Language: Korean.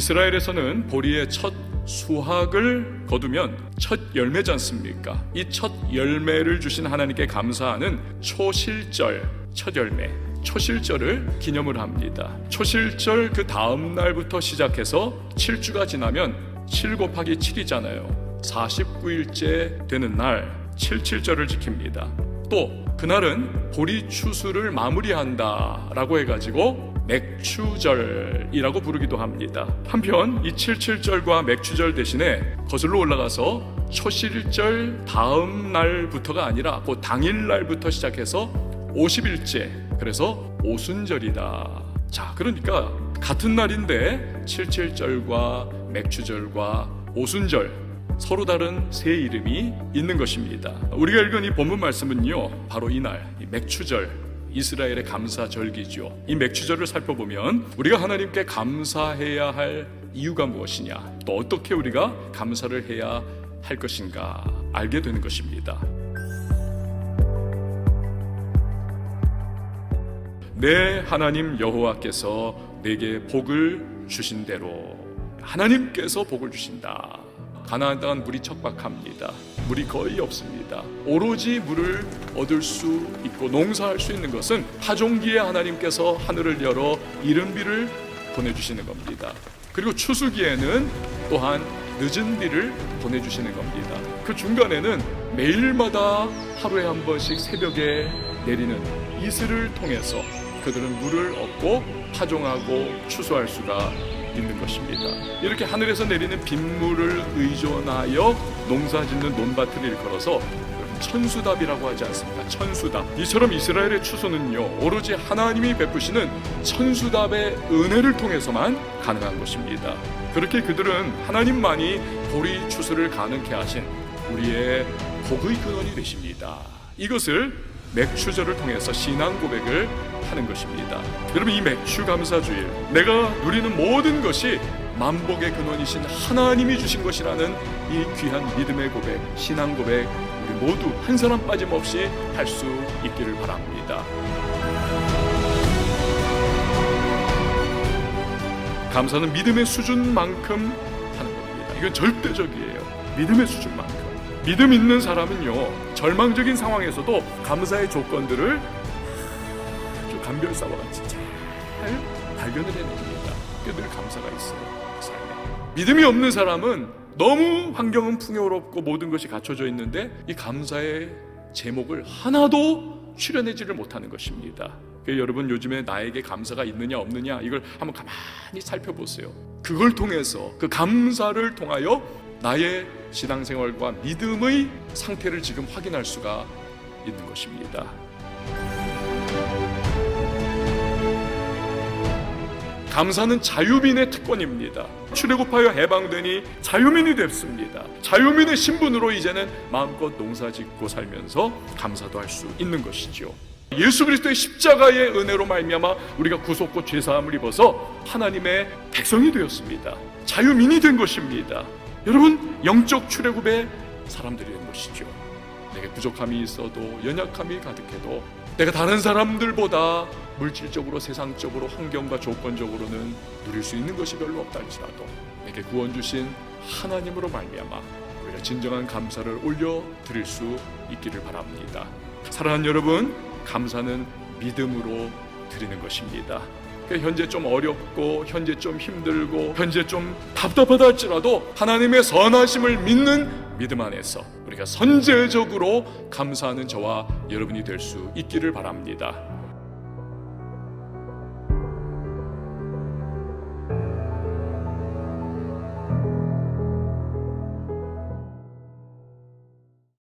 이스라엘에서는 보리의 첫 수확을 거두면 첫 열매지 않습니까? 이 첫 열매를 주신 하나님께 감사하는 초실절, 첫 열매, 초실절을 기념을 합니다. 초실절 그 다음 날부터 시작해서 7주가 지나면 7 곱하기 7이잖아요. 49일째 되는 날 77절을 지킵니다. 또 그날은 보리 추수를 마무리한다 라고 해가지고 맥추절이라고 부르기도 합니다. 한편 이 77절과 맥추절 대신에 거슬러 올라가서 초실절 다음 날부터가 아니라 그 당일 날부터 시작해서 50일째 그래서 오순절이다. 자, 그러니까 같은 날인데 77절과 맥추절과 오순절 서로 다른 새 이름이 있는 것입니다. 우리가 읽은 이 본문 말씀은요, 바로 이날 이 맥추절 이스라엘의 감사 절기죠. 이 맥추절을 살펴보면 우리가 하나님께 감사해야 할 이유가 무엇이냐, 또 어떻게 우리가 감사를 해야 할 것인가 알게 되는 것입니다. 내 하나님 여호와께서 내게 복을 주신 대로 하나님께서 복을 주신다. 가나안 땅은 물이 척박합니다. 물이 거의 없습니다. 오로지 물을 얻을 수 있고 농사할 수 있는 것은 파종기에 하나님께서 하늘을 열어 이른비를 보내주시는 겁니다. 그리고 추수기에는 또한 늦은 비를 보내주시는 겁니다. 그 중간에는 매일마다 하루에 한 번씩 새벽에 내리는 이슬을 통해서 그들은 물을 얻고 파종하고 추수할 수가 있는 것입니다. 이렇게 하늘에서 내리는 빗물을 의존하여 농사 짓는 논밭을 일컬어서 천수답이라고 하지 않습니까? 천수답. 이처럼 이스라엘의 추수는요, 오로지 하나님이 베푸시는 천수답의 은혜를 통해서만 가능한 것입니다. 그렇게 그들은 하나님만이 보리 추수를 가능케 하신 우리의 복의 근원이 되십니다. 이것을 맥추절을 통해서 신앙 고백을 하는 것입니다. 여러분 이 맥추 감사주일 내가 누리는 모든 것이 만복의 근원이신 하나님이 주신 것이라는 이 귀한 믿음의 고백, 신앙 고백 우리 모두 한 사람 빠짐없이 할 수 있기를 바랍니다. 감사는 믿음의 수준만큼 하는 겁니다. 이건 절대적이에요. 믿음의 수준만큼. 믿음 있는 사람은요, 절망적인 상황에서도 감사의 조건들을 아주 감별사와 같이 잘 발견을 해냅니다. 그늘 감사가 있어요. 삶에. 믿음이 없는 사람은 너무 환경은 풍요롭고 모든 것이 갖춰져 있는데 이 감사의 제목을 하나도 출연하지를 못하는 것입니다. 그래서 여러분 요즘에 나에게 감사가 있느냐 없느냐 이걸 한번 가만히 살펴보세요. 그걸 통해서 그 감사를 통하여 나의 신앙생활과 믿음의 상태를 지금 확인할 수가 있는 것입니다. 감사는 자유민의 특권입니다. 출애굽하여 해방되니 자유민이 됐습니다. 자유민의 신분으로 이제는 마음껏 농사짓고 살면서 감사도 할 수 있는 것이죠. 예수 그리스도의 십자가의 은혜로 말미암아 우리가 구속고 죄 사함을 입어서 하나님의 백성이 되었습니다. 자유민이 된 것입니다. 여러분 영적 출애굽의 사람들이 된 것이죠. 내게 부족함이 있어도 연약함이 가득해도 내가 다른 사람들보다 물질적으로 세상적으로 환경과 조건적으로는 누릴 수 있는 것이 별로 없다 할지라도 내게 구원 주신 하나님으로 말미암아 우리가 진정한 감사를 올려 드릴 수 있기를 바랍니다. 사랑하는 여러분, 감사는 믿음으로 드리는 것입니다. 그러니까 현재 좀 어렵고 현재 좀 힘들고 현재 좀 답답하다 할지라도 하나님의 선하심을 믿는 믿음 안에서 우리가 선제적으로 감사하는 저와 여러분이 될 수 있기를 바랍니다.